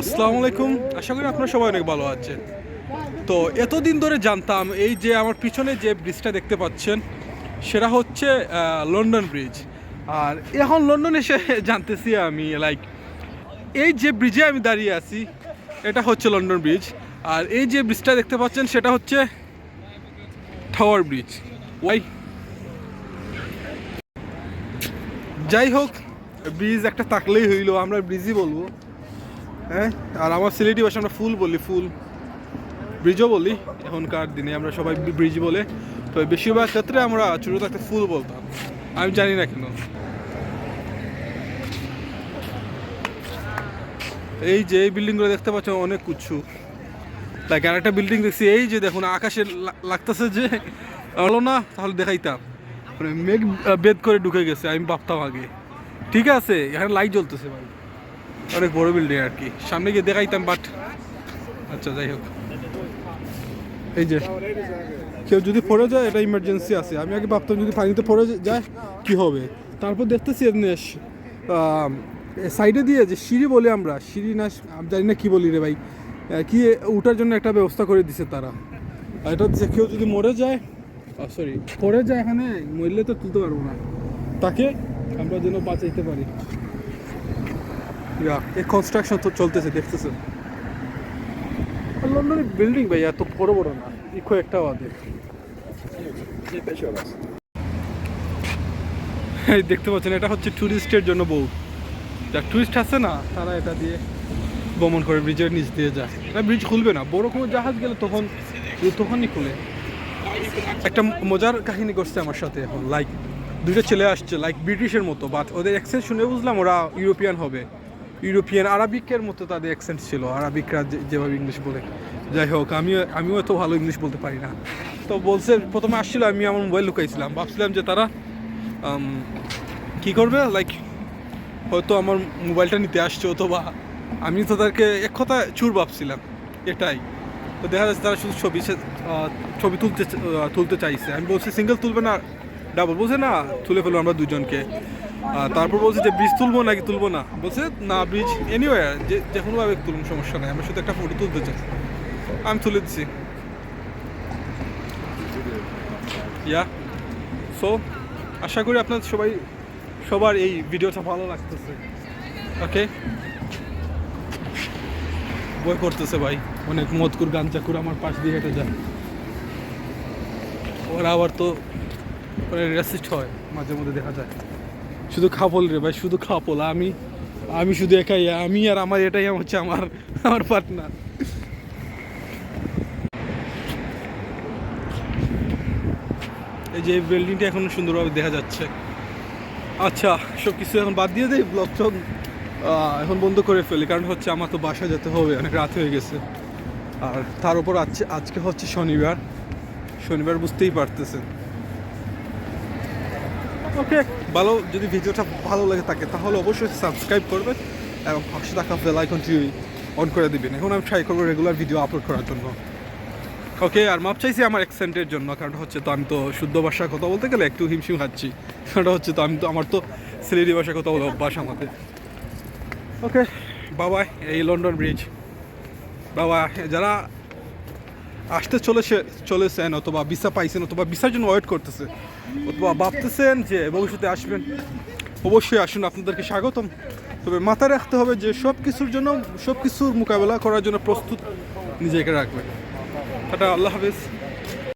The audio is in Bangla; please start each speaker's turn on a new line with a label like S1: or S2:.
S1: আসসালামু আলাইকুম। আশা করি আপনারা সবাই অনেক ভালো আছেন। তো এতদিন ধরে জানতাম এই যে আমার পিছনে যে ব্রিজটা দেখতে পাচ্ছেন, সেটা হচ্ছে লন্ডন ব্রিজ আর এখন লন্ডন এসে জানতেছি আমি লাইক এই যে ব্রিজে আমি দাঁড়িয়ে আছি, এটা হচ্ছে লন্ডন ব্রিজ আর এই যে ব্রিজটা দেখতে পাচ্ছেন, সেটা হচ্ছে টাওয়ার ব্রিজ ওয়াই। যাই হোক ব্রিজ একটা থাকলেই হইল, আমরা ব্রিজই বলব। হ্যাঁ আর আমার সিলেটি ভাষা আমরা ফুল বলি, ফুল। ব্রিজও বলি, এখনকার দিনে আমরা সবাই ব্রিজ বলে। তো বেশিরভাগ ক্ষেত্রে আমরা ছোটো থাকতে ফুল বলতাম। আমি জানি না কেন। এই যে এই বিল্ডিংগুলো দেখতে পাচ্ছ, অনেক কুচ্ছু। লাইক আর একটা বিল্ডিং দেখছি, এই যে দেখুন, আকাশে লাগতেছে যে। হলো না, তাহলে দেখাইতাম। মানে মেঘ বেদ করে ঢুকে গেছে, আমি ভাবতাম আগে। ঠিক আছে, এখানে লাইট জ্বলতেছে ভাই। অনেক বড় বিল্ডিং আর কি। সামনে গিয়ে দেখাইতাম বাট আচ্ছা যাই হোক। এই যে, কেউ যদি পড়ে যায়, এটা ইমার্জেন্সি আছে। আমি আগে ভাবতাম যদি পানিতে পড়ে যায় কি হবে? তারপর দেখতেছি সাইডে দিয়ে যে সিঁড়ি বলি আমরা, সিঁড়ি না জানি না কী বলি রে ভাই। কি উঠার জন্য একটা ব্যবস্থা করে দিছে তারা। এটা যে কেউ যদি মরে যায় সরি পড়ে যায় এখানে, মরলে তো তুলতে পারব না। তাকে আমরা যেন বাঁচাইতে পারি। এই কনস্ট্রাকশন তো চলতেছে, দেখতেছেন? লন্ডনের বিল্ডিং ভাই, এত বড় বড় না। ইকো একটা এই দেখতে পাচ্ছেন, এটা হচ্ছে ট্যুরিস্টের জন্য বউ। যা টুরিস্ট আছে না, তারা এটা দিয়ে ভ্রমণ করে ব্রিজের নিচ দিয়ে যায়। এটা ব্রিজ খুলবে না। বড় কোনো জাহাজ গেলে তখন, তখনই খুলে। একটা মজার কাহিনী করছে আমার সাথে এখন লাইক দুটো ছেলে আসছে লাইক ব্রিটিশের মতো বাট ওদের অ্যাকসেন্ট শুনে বুঝলাম ওরা ইউরোপিয়ান হবে। ইউরোপিয়ান, আরবিকের মতো তাদের অ্যাকসেন্ট ছিল। আরবিকরা যেভাবে ইংলিশ বলে। যাই হোক, আমিও আমিও এত ভালো ইংলিশ বলতে পারি না। তো বলছে, প্রথমে আসছিল, আমি আমার মোবাইল লুকাইছিলাম। ভাবছিলাম যে তারা কি করবে? লাইক হয়তো আমার মোবাইলটা নিতে আসছে অথবা আমি তো তাদেরকে এক কথা চুর ভাবছিলাম, এটাই। তো দেখা যাচ্ছে তারা শুধু ছবি ছবি তুলতে তুলতে চাইছে। আমি বলছি সিঙ্গেল তুলবে না ডাবল বলছে, না, তুলে ফেলো আমরা দুজনকে। তারপর বলছে যে ব্রিজ তুলবো নাকি তুলবো না? বলছে, না ব্রিজ এনিওয়ে যে যে কোনোভাবে তুলুন, সমস্যা নাই। আমরা শুধু একটা ফটো তুলতে চাই। আমি তুলে দিচ্ছি। ইয়া সো আশা করি আপনার সবাই, সবার এই ভিডিওটা ভালো লাগতেছে। ওকে বই করতেছে ভাই। অনেক মদকুর গাঞ্জাকুর আমার পাশ দিয়ে হেঁটে যায়। ওরা আবার তো রেসিস্ট হয়, মাঝে মধ্যে দেখা যায়। শুধু খাপল রে ভাই, শুধু খাপল। আমি আমি শুধু একাই, আমি আর আমার এটাই হচ্ছে আমার আমার পার্টনার এই যে বিল্ডিংটা এখন সুন্দরভাবে দেখা যাচ্ছে। আচ্ছা সব কিছু এখন বাদ দিয়ে দেয় ব্লগ টক এখন বন্ধ করে ফেলি, কারণ হচ্ছে আমার তো বাসা যেতে হবে, অনেক রাত হয়ে গেছে। আর তার উপর আজকে হচ্ছে শনিবার। শনিবার বুঝতেই পারতেছেন। ওকে ভালো যদি ভিডিওটা ভালো লাগে থাকে তাহলে অবশ্যই সাবস্ক্রাইব করবেন এবং পাশে থাকা বেল আইকনটি অন করে দিবেন। এখন আমি ট্রাই করব রেগুলার ভিডিও আপলোড করার জন্য। ওকে আর মাপ চাইছি আমার অ্যাকসেন্টের জন্য কারণ হচ্ছে তো আমি তো শুদ্ধ ভাষায় কথা বলতে গেলে একটু হিমশিম খাচ্ছি। কারণ হচ্ছে তো আমি তো আমার তো সিলেটি ভাষায় কথা বলে অভ্যাস আমাদের। ওকে। বাবা এই লন্ডন ব্রিজ বাবা যারা আসতে চলেছে, চলেছেন অথবা ভিসা পাইছেন অথবা ভিসার জন্য ওয়েট করতেছে। অথবা ভাবতেছেন যে ভবিষ্যতে আসবেন। অবশ্যই আসুন, আপনাদেরকে স্বাগতম। তবে মাথায় রাখতে হবে যে সব কিছুর জন্য সব কিছুর মোকাবেলা করার জন্য প্রস্তুত নিজেকে রাখবেন। টাটা, আল্লাহ হাফিজ।